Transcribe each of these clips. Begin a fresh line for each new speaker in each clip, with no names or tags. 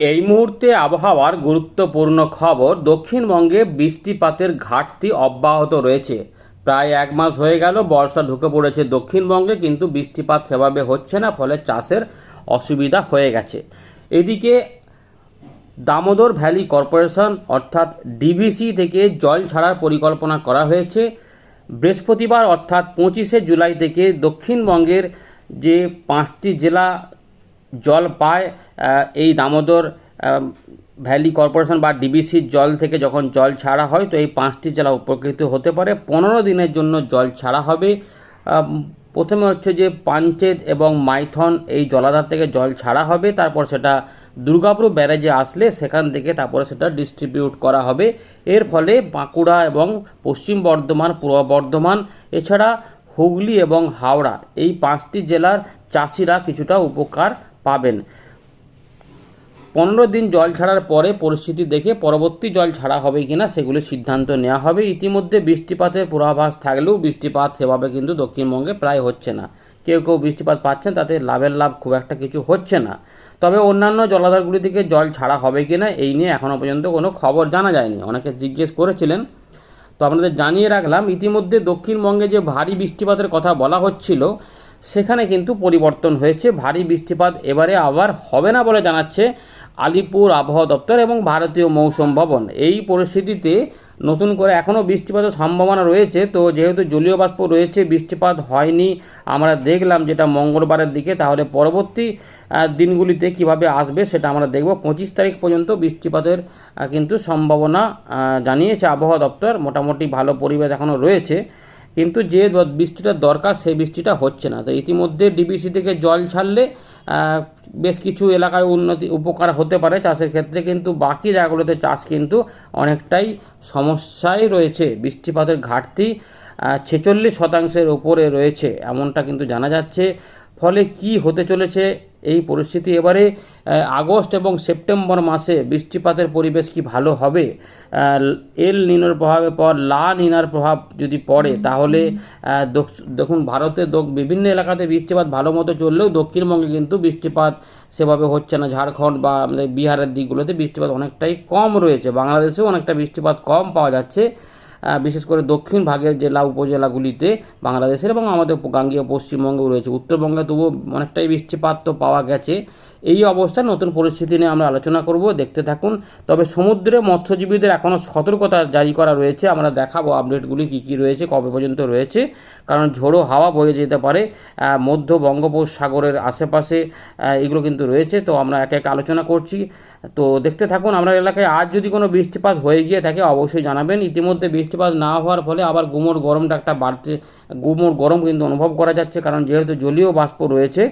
এই মুহূর্তে আবহাওয়ার গুরুত্বপূর্ণ খবর, দক্ষিণবঙ্গে বৃষ্টিপাতের ঘাটতি অব্যাহত রয়েছে। প্রায় এক মাস হয়ে গেল বর্ষা ঢুকে পড়েছে দক্ষিণবঙ্গে, কিন্তু বৃষ্টিপাত সেভাবে হচ্ছে না, ফলে চাষের অসুবিধা হয়ে গেছে। এদিকে দামোদর ভ্যালি কর্পোরেশন, অর্থাৎ ডিভিসি থেকে জল ছাড়ার পরিকল্পনা করা হয়েছে। বৃহস্পতিবার, অর্থাৎ পঁচিশে জুলাই থেকে দক্ষিণবঙ্গের যে পাঁচটি জেলা জল পায় এই দামোদর ভ্যালি কর্পোরেশন বা ডিবিসির জল থেকে যখন জল ছাড়া হয়, তো এই পাঁচটি জেলা উপকৃত হতে পারে। পনেরো দিনের জন্য জল ছাড়া হবে। প্রথমে হচ্ছে যে পাঞ্চেত এবং মাইথন এই জলাধার থেকে জল ছাড়া হবে। তারপর সেটা দুর্গাপুর ব্যারেজে আসলে সেখান থেকে তারপরে সেটা ডিস্ট্রিবিউট করা হবে। এর ফলে বাঁকুড়া এবং পশ্চিম বর্ধমান, পূর্ব বর্ধমান, এছাড়া হুগলি এবং হাওড়া এই পাঁচটি জেলার চাষিরা কিছুটা উপকার পাবেন। পনেরো দিন জল ছাড়ার পরে পরিস্থিতি দেখে পরবর্তী জল ছাড়া হবে কিনা সেগুলি সিদ্ধান্ত নেওয়া হবে। ইতিমধ্যে বৃষ্টিপাতের পূর্বাভাস থাকলেও বৃষ্টিপাত সেভাবে কিন্তু দক্ষিণবঙ্গে প্রায় হচ্ছে না। কেউ কেউ বৃষ্টিপাত পাচ্ছেন, তাতে লাভের লাভ খুব একটা কিছু হচ্ছে না। তবে অন্যান্য জলাধারগুলি থেকে জল ছাড়া হবে কিনা এই নিয়ে এখনও পর্যন্ত কোনো খবর জানা যায়নি। অনেকে জিজ্ঞেস করেছিলেন। তো আপনাদের জানিয়ে রাখলাম, ইতিমধ্যে দক্ষিণবঙ্গে যে ভারী বৃষ্টিপাতের কথা বলা হচ্ছিল সেখানে কিন্তু পরিবর্তন হয়েছে। ভারী বৃষ্টিপাত এবারে আবার হবে না বলে জানাচ্ছে আলিপুর আবহাওয়া দপ্তর এবং ভারতীয় মৌসুম ভবন। এই পরিস্থিতিতে নতুন করে এখনও বৃষ্টিপাতের সম্ভাবনা রয়েছে। তো যেহেতু জলীয় বাষ্প রয়েছে, বৃষ্টিপাত হয়নি, আমরা দেখলাম যেটা মঙ্গলবারের দিকে। তাহলে পরবর্তী দিনগুলিতে কীভাবে আসবে সেটা আমরা দেখব। পঁচিশ তারিখ পর্যন্ত বৃষ্টিপাতের কিন্তু সম্ভাবনা জানিয়েছে আবহাওয়া দপ্তর। মোটামুটি ভালো পরিবেশ এখনও রয়েছে। কিন্তু যে বৃষ্টিটা দরকার সেই বৃষ্টিটা হচ্ছে না। তো ইতিমধ্যে ডিবিসি থেকে জল ছাড়লে বেশ কিছু এলাকায় উন্নতি, উপকার হতে পারে চাষের ক্ষেত্রে, কিন্তু বাকি জায়গাগুলোতে চাষ কিন্তু অনেকটাই সমস্যায় রয়েছে। বৃষ্টিপাতের ঘাটতি ছেচল্লিশ শতাংশের ওপরে রয়েছে, এমনটা কিন্তু জানা যাচ্ছে। ফলে কি হতে চলেছে এই পরিস্থিতি এবারে আগস্ট এবং সেপ্টেম্বর মাসে বৃষ্টিপাতের পরিবেশ কি ভালো হবে? এল নিনোর প্রভাবের পর লা নিনার প্রভাব যদি পড়ে তাহলে দেখুন ভারতে বিভিন্ন এলাকাতে বৃষ্টিপাত ভালো মতো চললেও দক্ষিণবঙ্গে কিন্তু বৃষ্টিপাত সেভাবে হচ্ছে না। ঝাড়খণ্ড বা আমাদের বিহারের দিকগুলোতে বৃষ্টিপাত অনেকটাই কম রয়েছে। বাংলাদেশেও অনেকটা বৃষ্টিপাত কম পাওয়া যাচ্ছে। বিশেষ করে দক্ষিণ ভাগের জেলা উপজেলাগুলিতে বাংলাদেশের এবং আমাদের গাঙ্গীয় পশ্চিমবঙ্গেও রয়েছে। উত্তরবঙ্গে তবুও অনেকটাই বৃষ্টিপাত তো পাওয়া গেছে। এই অবস্থায় নতুন পরিস্থিতি নিয়ে আমরা আলোচনা করব। দেখতে থাকুন। তবে সমুদ্রে মৎস্যজীবীদের এখনও সতর্কতা জারি করা রয়েছে। আমরা দেখাবো আপডেটগুলি কী কী রয়েছে, কবে পর্যন্ত রয়েছে। কারণ ঝোড়ো হাওয়া বয়ে যেতে পারে মধ্য বঙ্গোপসাগরের আশেপাশে এগুলো কিন্তু রয়েছে। তো আমরা একে একে আলোচনা করছি। তো দেখতে থাকুন, আমরা এলাকায় আজ যদি কোনো বৃষ্টিপাত হয়ে গিয়ে থাকে, অবশ্যই জানাবেন। ইতিমধ্যে বৃষ্টিপাত না হওয়ার ফলে আবার গুমোর গরমটা একটা বাড়তে গুমোর গরম কিন্তু অনুভব করা যাচ্ছে, কারণ যেহেতু জলীয় বাষ্প রয়েছে।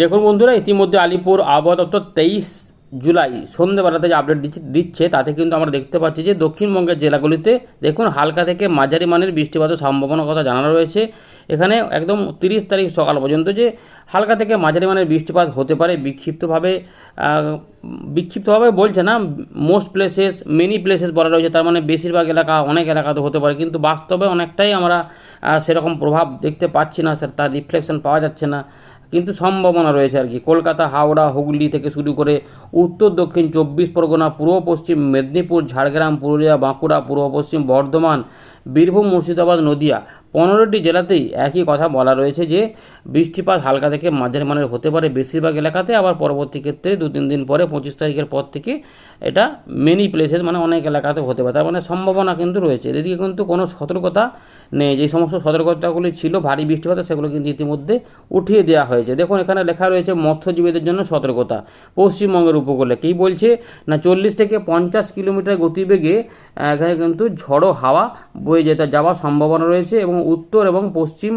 দেখুন বন্ধুরা, ইতিমধ্যে আলিপুর আবহাওয়া দপ্তর তেইশ জুলাই সন্ধ্যেবেলাতে যে আপডেট দিচ্ছে দিচ্ছে, তাতে কিন্তু আমরা দেখতে পাচ্ছি যে দক্ষিণবঙ্গের জেলাগুলিতে দেখুন হালকা থেকে মাঝারি মানের বৃষ্টিপাতের সম্ভাবনার কথা জানানো রয়েছে। এখানে একদম তিরিশ তারিখ সকাল পর্যন্ত যে হালকা থেকে মাঝারি মানের বৃষ্টিপাত হতে পারে, বিক্ষিপ্তভাবে বিক্ষিপ্তভাবে বলছে না মোস্ট প্লেসেস মেনি প্লেসেস বলা রয়েছে, তার মানে বেশিরভাগ এলাকা, অনেক এলাকাতে হতে পারে, কিন্তু বাস্তবে অনেকটাই আমরা সেরকম প্রভাব দেখতে পাচ্ছি না, স্যার, তার রিফ্লেকশন পাওয়া যাচ্ছে না। কিন্তু সম্ভাবনা রয়েছে আর কি, কলকাতা, হাওড়া, হুগলি থেকে শুরু করে উত্তর, দক্ষিণ, চব্বিশ পরগনা, পূর্ব পশ্চিম, মেদিনীপুর, ঝাড়গ্রাম, পুরুলিয়া, বাঁকুড়া, পূর্ব পশ্চিম, বর্ধমান, বীরভূম, মুর্শিদাবাদ, নদিয়া পনেরোটি জেলাতেই একই কথা বলা রয়েছে যে, বৃষ্টিপাত হালকা থেকে মাঝের মানের হতে পারে। বেশিরভাগ এলাকাতে আবার পরবর্তী ক্ষেত্রে দু তিন দিন পরে পঁচিশ তারিখের পর থেকে এটা মেনি প্লেসেস মানে অনেক এলাকাতে হতে পারে। তার মানে সম্ভাবনা কিন্তু রয়েছে। এদিকে কিন্তু কোনো সতর্কতা যে সমস্ত সতর্কতাগুলি ছিল, ভারী বৃষ্টিপাত, সেগুলো কিন্তু ইতিমধ্যে উঠিয়ে দেওয়া হয়েছে। দেখুন, এখানে লেখা রয়েছে, মৎস্যজীবীদের জন্য সতর্কতা। পশ্চিমবঙ্গের উপকূলে কী বলছে? না, চল্লিশ থেকে পঞ্চাশ কিলোমিটার গতিবেগে এখানে কিন্তু ঝড়ো হাওয়া বয়ে যেতে, যাওয়ার সম্ভাবনা রয়েছে এবং উত্তর এবং পশ্চিম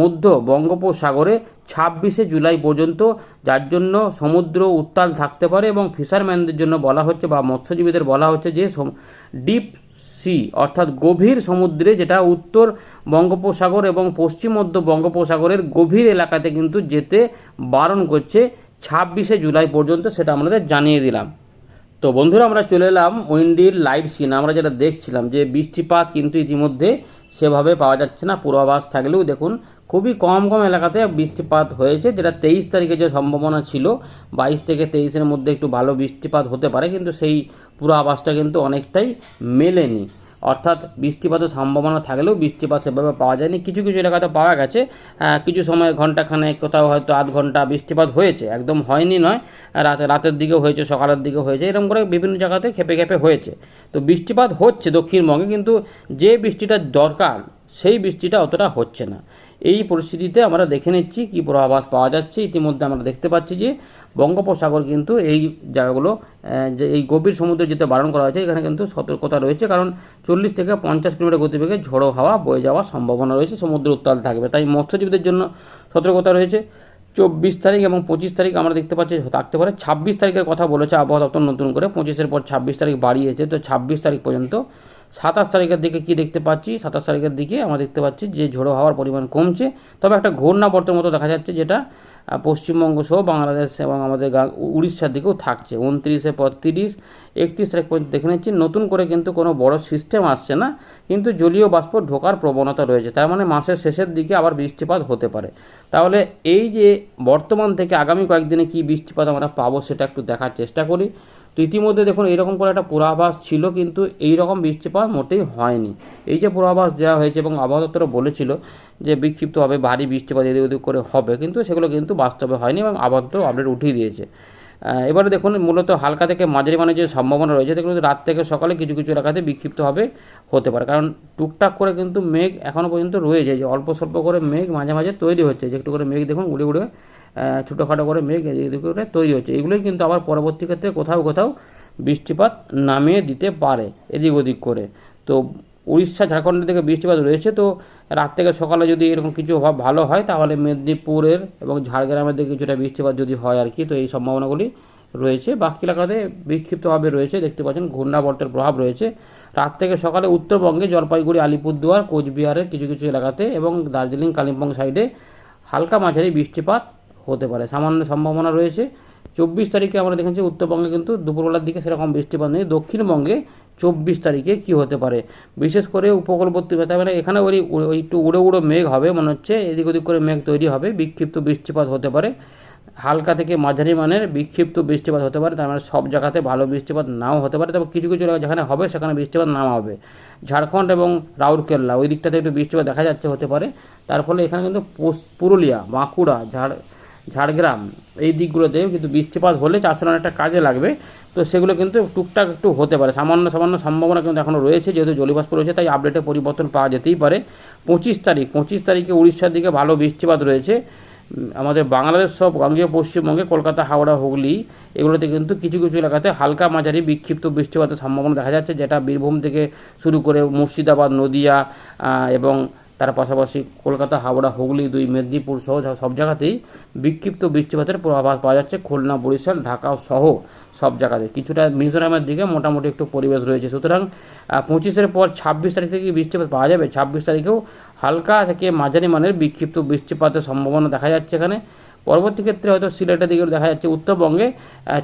মধ্য বঙ্গোপসাগরে ছাব্বিশে জুলাই পর্যন্ত যার জন্য সমুদ্র উত্তাল থাকতে পারে এবং ফিশারম্যানদের জন্য বলা হচ্ছে বা মৎস্যজীবীদের বলা হচ্ছে যে ডিপ সি, অর্থাৎ গভীর সমুদ্রে যেটা উত্তর বঙ্গোপসাগর এবং পশ্চিম মধ্য বঙ্গোপসাগরের গভীর এলাকাতে কিন্তু যেতে বারণ করছে ছাব্বিশে জুলাই পর্যন্ত সেটা আমাদের জানিয়ে দিলাম। তো বন্ধুরা আমরা চলে এলাম উইন্ডির লাইভ সিন। আমরা যেটা দেখছিলাম যে বৃষ্টিপাত কিন্তু ইতিমধ্যে সেভাবে পাওয়া যাচ্ছে না, পূর্বাভাস থাকলেও দেখুন খুবই কম কম এলাকাতে বৃষ্টিপাত হয়েছে, যেটা তেইশ তারিখে যে সম্ভাবনা ছিল, বাইশ থেকে তেইশের মধ্যে একটু ভালো বৃষ্টিপাত হতে পারে, কিন্তু সেই পুরো আবাসটা কিন্তু অনেকটাই মেলেনি। অর্থাৎ বৃষ্টিপাতের সম্ভাবনা থাকলেও বৃষ্টিপাত সেভাবে পাওয়া যায়নি। কিছু কিছু এলাকাতে পাওয়া গেছে কিছু সময় ঘন্টাখানে কোথাও হয়তো আধ ঘণ্টা বৃষ্টিপাত হয়েছে, একদম হয়নি নয়, রাতে, রাতের দিকেও হয়েছে, সকালের দিকেও হয়েছে, এরকম করে বিভিন্ন জায়গাতে খেপে খেপে হয়েছে। তো বৃষ্টিপাত হচ্ছে দক্ষিণবঙ্গে, কিন্তু যে বৃষ্টিটা দরকার, সেই বৃষ্টিটা অতটা হচ্ছে না। এই পরিস্থিতিতে আমরা দেখে নিচ্ছি কী পূর্বাভাস পাওয়া যাচ্ছে। ইতিমধ্যে আমরা দেখতে পাচ্ছি যে বঙ্গোপসাগর কিন্তু এই জায়গাগুলো যে এই গভীর সমুদ্রে যেতে বারণ করা হয়েছে, এখানে কিন্তু সতর্কতা রয়েছে, কারণ চল্লিশ থেকে পঞ্চাশ কিলোমিটার গতিবেগে ঝোড়ো হাওয়া বয়ে যাওয়ার সম্ভাবনা রয়েছে, সমুদ্র উত্তাল থাকবে। তাই মৎস্যজীবীদের জন্য সতর্কতা রয়েছে। চব্বিশ তারিখ এবং পঁচিশ তারিখ আমরা দেখতে পাচ্ছি, থাকতে পারে ছাব্বিশ তারিখের কথা বলেছে আবহাওয়া দপ্তর নতুন করে। পঁচিশের পর ছাব্বিশ তারিখ বাড়িয়েছে, তো ছাব্বিশ তারিখ পর্যন্ত সাতাশ তারিখের দিকে কি দেখতে পাচ্ছি? সাতাশ তারিখের দিকে আমরা দেখতে পাচ্ছি যে ঝোড়ো হাওয়ার পরিমাণ কমছে। তবে একটা ঘূর্ণাবর্তের মতো দেখা যাচ্ছে যেটা পশ্চিমবঙ্গ সহ বাংলাদেশ এবং আমাদের উড়িষ্যার দিকেও থাকছে। উনত্রিশে পঁয়ত্রিশ, একত্রিশ তারিখ পর্যন্ত দেখে নিচ্ছি। নতুন করে কিন্তু কোনো বড় সিস্টেম আসছে না, কিন্তু জলীয় বাষ্প ঢোকার প্রবণতা রয়েছে। তার মানে মাসের শেষের দিকে আবার বৃষ্টিপাত হতে পারে। তাহলে এই যে বর্তমান থেকে আগামী কয়েকদিনে কি বৃষ্টিপাত আমরা পাবো সেটা একটু দেখার চেষ্টা করি। তো ইতিমধ্যে দেখুন এইরকম করে একটা পূর্বাভাস ছিল, কিন্তু এই রকম বৃষ্টিপাত মোটেই হয়নি। এই যে পূর্বাভাস দেওয়া হয়েছে এবং আবহাওয়া দপ্তর বলেছিল যে বিক্ষিপ্তভাবে ভারী বৃষ্টিপাত এদিক ওদিক করে হবে, কিন্তু সেগুলো কিন্তু বাস্তবে হয়নি এবং আবহাওয়া দপ্তর আপডেট উঠিয়ে দিয়েছে। এবারে দেখুন মূলত হালকা থেকে মাঝারি মানের যে সম্ভাবনা রয়েছে, দেখুন রাত থেকে সকালে কিছু কিছু এলাকাতে বিক্ষিপ্তভাবে হতে পারে, কারণ টুকটাক করে কিন্তু মেঘ এখনও পর্যন্ত রয়েছে। যে অল্প স্বল্প করে মেঘ মাঝে মাঝে তৈরি হচ্ছে, যে একটু করে মেঘ দেখুন উড়ে উড়ে ছোটোখাটো করে মেঘ এদিক করে তৈরি হচ্ছে। এগুলোই কিন্তু আবার পরবর্তী ক্ষেত্রে কোথাও কোথাও বৃষ্টিপাত নামিয়ে দিতে পারে এদিক ওদিক করে। তো উড়িষ্যা ঝাড়খণ্ডের দিকে বৃষ্টিপাত রয়েছে, তো রাত থেকে সকালে যদি এরকম কিছু ভাব ভালো হয়, তাহলে মেদিনীপুরের এবং ঝাড়গ্রামের দিকে কিছুটা বৃষ্টিপাত যদি হয় আর কি, তো এই সম্ভাবনাগুলি রয়েছে। বাকি এলাকাতে বিক্ষিপ্তভাবে রয়েছে, দেখতে পাচ্ছেন ঘূর্ণাবর্তের প্রভাব রয়েছে। রাত থেকে সকালে উত্তরবঙ্গে জলপাইগুড়ি, আলিপুরদুয়ার, কোচবিহারের কিছু কিছু এলাকাতে এবং দার্জিলিং, কালিম্পং সাইডে হালকা মাঝারি বৃষ্টিপাত হতে পারে। সামান্য সম্ভাবনা রয়েছে। চব্বিশ তারিখে আমরা দেখেছি উত্তরবঙ্গে কিন্তু দুপুরবেলার দিকে সেরকম বৃষ্টিপাত নেই দক্ষিণবঙ্গে চব্বিশ তারিখে কি হতে পারে? বিশেষ করে উপকূলবর্তী তার মানে এখানে ওই একটু উড়ো উড়ো মেঘ হবে মনে হচ্ছে। এদিক ওদিক করে মেঘ তৈরি হবে। বিক্ষিপ্ত বৃষ্টিপাত হতে পারে। হালকা থেকে মাঝারি মানের বিক্ষিপ্ত বৃষ্টিপাত হতে পারে। তার মানে সব জায়গাতে ভালো বৃষ্টিপাত নাও হতে পারে। তবে কিছু কিছু যেখানে হবে, সেখানে বৃষ্টিপাত নাও হবে। ঝাড়খণ্ড এবং রাউরকেল্লা, ওই দিকটাতে একটু বৃষ্টিপাত দেখা যাচ্ছে হতে পারে। তার ফলে এখানে কিন্তু পুরুলিয়া, বাঁকুড়া, ঝাড় ঝাড়গ্রাম, এই দিকগুলোতেও কিন্তু বৃষ্টিপাত হলে চাষের অনেকটা কাজে লাগবে। তো সেগুলো কিন্তু টুকটাক একটু হতে পারে। সামান্য সামান্য সম্ভাবনা কিন্তু এখনও রয়েছে, যেহেতু জলীয়বাষ্প রয়েছে, তাই আপডেটে পরিবর্তন পাওয়া যেতেই পারে। পঁচিশ তারিখ, পঁচিশ তারিখে উড়িষ্যার দিকে ভালো বৃষ্টিপাত রয়েছে। আমাদের বাংলাদেশ সব গঙ্গীয় পশ্চিমবঙ্গে, কলকাতা, হাওড়া, হুগলি, এগুলোতে কিন্তু কিছু কিছু এলাকাতে হালকা মাঝারি বিক্ষিপ্ত বৃষ্টিপাতের সম্ভাবনা দেখা যাচ্ছে, যেটা বীরভূম থেকে শুরু করে মুর্শিদাবাদ, নদিয়া এবং তার পাশাপাশি কলকাতা, হাওড়া, হুগলি, দুই, মেদিনীপুর সহ সব জায়গাতেই বিক্ষিপ্ত বৃষ্টিপাতের পূর্বাভাস পাওয়া যাচ্ছে খুলনা, বরিশাল, ঢাকা সহ সব জায়গাতে। কিছুটা মিজোরামের দিকে মোটামুটি একটু পরিবেশ রয়েছে। সুতরাং পঁচিশের পর ছাব্বিশ তারিখ থেকে বৃষ্টিপাত পাওয়া যাবে। ছাব্বিশ তারিখেও হালকা থেকে মাঝারি মানের বিক্ষিপ্ত বৃষ্টিপাতের সম্ভাবনা দেখা যাচ্ছে এখানে। পরবর্তী ক্ষেত্রে হয়তো সিলেটের দিকে দেখা যাচ্ছে। উত্তরবঙ্গে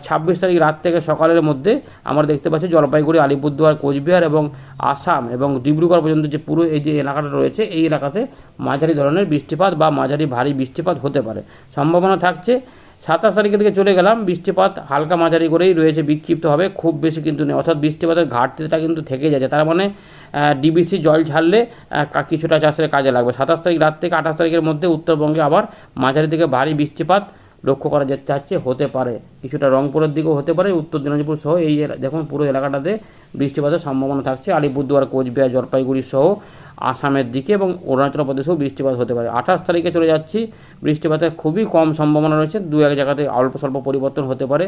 ছাব্বিশ তারিখ রাত থেকে সকালের মধ্যে আমরা দেখতে পাচ্ছি জলপাইগুড়ি, আলিপুরদুয়ার, কোচবিহার এবং আসাম এবং ডিব্রুগড় পর্যন্ত যে পুরো এই যে এলাকাটা রয়েছে, এই এলাকাতে মাঝারি ধরনের বৃষ্টিপাত বা মাঝারি ভারী বৃষ্টিপাত হতে পারে। সম্ভাবনা থাকছে সাতাশ তারিখের দিকে চলে গেলাম। বৃষ্টিপাত হালকা মাঝারি করেই রয়েছে, বিক্ষিপ্ত হবে, খুব বেশি কিন্তু নেই অর্থাৎ বৃষ্টিপাতের ঘাটতিটা কিন্তু থেকে যাচ্ছে। তার মানে ডিবিসি জল ছাড়লে কিছুটা চাষের কাজে লাগবে। সাতাশ তারিখ রাত থেকে আঠাশ তারিখের মধ্যে উত্তরবঙ্গে আবার মাঝারি থেকে ভারী বৃষ্টিপাত লক্ষ্য করা যেতে চাচ্ছে হতে পারে। কিছুটা রংপুরের দিকেও হতে পারে, উত্তর দিনাজপুর সহ এই দেখুন, পুরো এলাকাটাতে বৃষ্টিপাতের সম্ভাবনা থাকছে। আলিপুরদুয়ার, কোচবিহার, জলপাইগুড়ি সহ আসামের দিকে এবং অরুণাচল প্রদেশেও বৃষ্টিপাত হতে পারে। আঠাশ তারিখে চলে যাচ্ছি। বৃষ্টিপাতের খুবই কম সম্ভাবনা রয়েছে। দু এক জায়গাতে অল্প স্বল্প পরিবর্তন হতে পারে।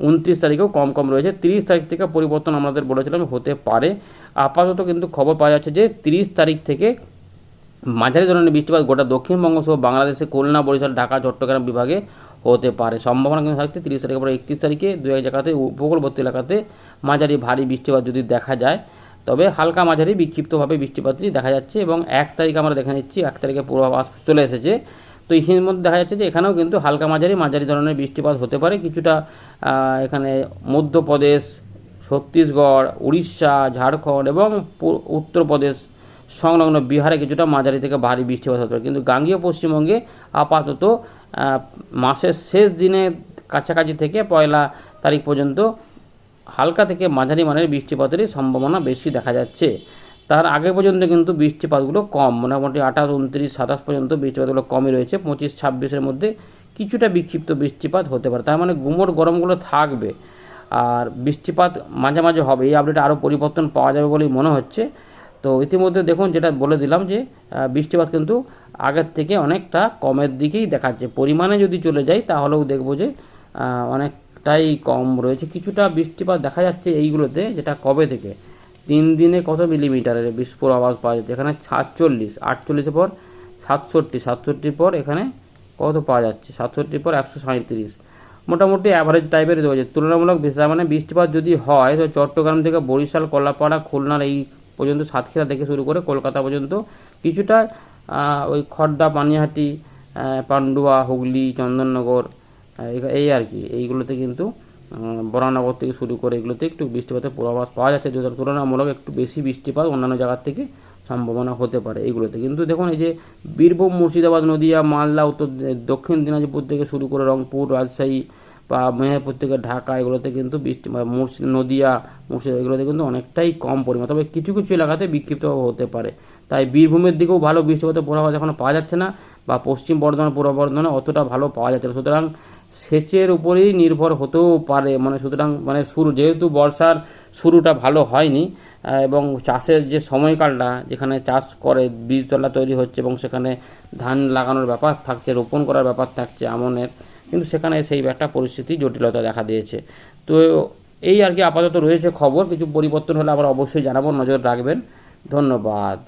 উনত্রিশ তারিখেও কম কম রয়েছে। তিরিশ তারিখ থেকে পরিবর্তন আমাদের বলেছিলাম হতে পারে। আপাতত কিন্তু খবর পাওয়া যাচ্ছে যে তিরিশ তারিখ থেকে মাঝারি ধরনের বৃষ্টিপাত গোটা দক্ষিণবঙ্গ সহ বাংলাদেশে খুলনা, বরিশাল, ঢাকা, চট্টগ্রাম বিভাগে হতে পারে। সম্ভাবনা কিন্তু থাকছে তিরিশ তারিখের পরে একত্রিশ তারিখে দু এক জায়গাতে উপকূলবর্তী এলাকাতে মাঝারি ভারী বৃষ্টিপাত যদি দেখা যায় তবে হালকা মাঝারি বিক্ষিপ্তভাবে বৃষ্টিপাতটি দেখা যাচ্ছে এবং এক তারিখ আমরা দেখে নিচ্ছি, এক তারিখে পূর্বাভাস চলে এসেছে। তো এর মধ্যে দেখা যাচ্ছে যে এখানেও কিন্তু হালকা মাঝারি মাঝারি ধরনের বৃষ্টিপাত হতে পারে। কিছুটা এখানে মধ্যপ্রদেশ, ছত্তিশগড়, উড়িষ্যা, ঝাড়খণ্ড এবং উত্তরপ্রদেশ সংলগ্ন বিহারে কিছুটা মাঝারি থেকে ভারী বৃষ্টিপাত হতে পারে। কিন্তু গাঙ্গীয় পশ্চিমবঙ্গে আপাতত মাসের শেষ দিনে কাছাকাছি থেকে পয়লা তারিখ পর্যন্ত হালকা থেকে মাঝারি মানের বৃষ্টিপাতেরই সম্ভাবনা বেশি দেখা যাচ্ছে। তার আগে পর্যন্ত কিন্তু বৃষ্টিপাতগুলো কম মোটামুটি আঠাশ উনত্রিশ সাতাশ পর্যন্ত বৃষ্টিপাতগুলো কমই রয়েছে। পঁচিশ ছাব্বিশের মধ্যে কিছুটা বিক্ষিপ্ত বৃষ্টিপাত হতে পারে। তার মানে গুমোট গরমগুলো থাকবে আর বৃষ্টিপাত মাঝে মাঝে হবে। এই আপডেটে আরও পরিবর্তন পাওয়া যাবে বলেই মনে হচ্ছে। তো ইতিমধ্যে দেখুন যেটা বলে দিলাম যে বৃষ্টিপাত কিন্তু আগের থেকে অনেকটা কমের দিকেই দেখাচ্ছে। পরিমাণে যদি চলে যায় তাহলেও দেখব যে আহ, অনেকটাই কম রয়েছে। কিছুটা বৃষ্টিপাত দেখা যাচ্ছে এইগুলোতে, যেটা কবে থেকে? তিন দিনে কত মিলিমিটারের বিস্ফোর আওয়াজ পাওয়া যাচ্ছে? এখানে সাতচল্লিশ আটচল্লিশের পর সাতষট্টি সাতষট্টির পর এখানে কত পাওয়া যাচ্ছে? সাতষট্টির পর একশো সাঁত্রিশ মোটামুটি অ্যাভারেজ টাইপের রয়েছে। তুলনামূলক মানে বৃষ্টিপাত যদি হয়, তো চট্টগ্রাম থেকে বরিশাল, কলাপাড়া, খুলনার এই পর্যন্ত সাতক্ষীরা থেকে শুরু করে কলকাতা পর্যন্ত কিছুটা ওই খড়দা পানিহাটি পান্ডুয়া, হুগলি, চন্দননগর এই- আর কি। এইগুলোতে কিন্তু বরানগর থেকে শুরু করে এগুলোতে একটু বৃষ্টিপাতের পূর্বাভাস পাওয়া যাচ্ছে। যেটা তুলনামূলক একটু বেশি বৃষ্টিপাত অন্যান্য জায়গার থেকে সম্ভাবনা হতে পারে এইগুলোতে। কিন্তু দেখুন, এই যে বীরভূম, মুর্শিদাবাদ, নদিয়া, মালদা, উত্তর দক্ষিণ দিনাজপুর থেকে শুরু করে রংপুর, রাজশাহী বা মেহেরপুর থেকে ঢাকা, এগুলোতে কিন্তু বৃষ্টি মুর্শি, নদিয়া, মুর্শিদাবাদ, এগুলোতে কিন্তু অনেকটাই কম পরিমাণ। তবে কিছু কিছু এলাকাতে বিক্ষিপ্ত হতে পারে। তাই বীরভূমের দিকেও ভালো বৃষ্টিপাতের পূর্বাভাস এখনও পাওয়া যাচ্ছে না বা পশ্চিম বর্ধমান, পূর্ব বর্ধমানে অতটা ভালো পাওয়া যাচ্ছে না। সুতরাং সেচের উপরেই নির্ভর হতেও পারে। মানে সুতরাং মানে শুরু, যেহেতু বর্ষার শুরুটা ভালো হয়নি এবং চাষের যে সময়কালটা, যেখানে চাষ করে, বীজতলা তৈরি হচ্ছে এবং সেখানে ধান লাগানোর ব্যাপার থাকছে, রোপণ করার ব্যাপার থাকছে আমনের, কিন্তু সেখানে সেই একটা পরিস্থিতি জটিলতা দেখা দিয়েছে। তো এই আর কি আপাতত রয়েছে খবর, কিছু পরিবর্তন হলে আবার অবশ্যই জানাব, নজর রাখবেন। ধন্যবাদ।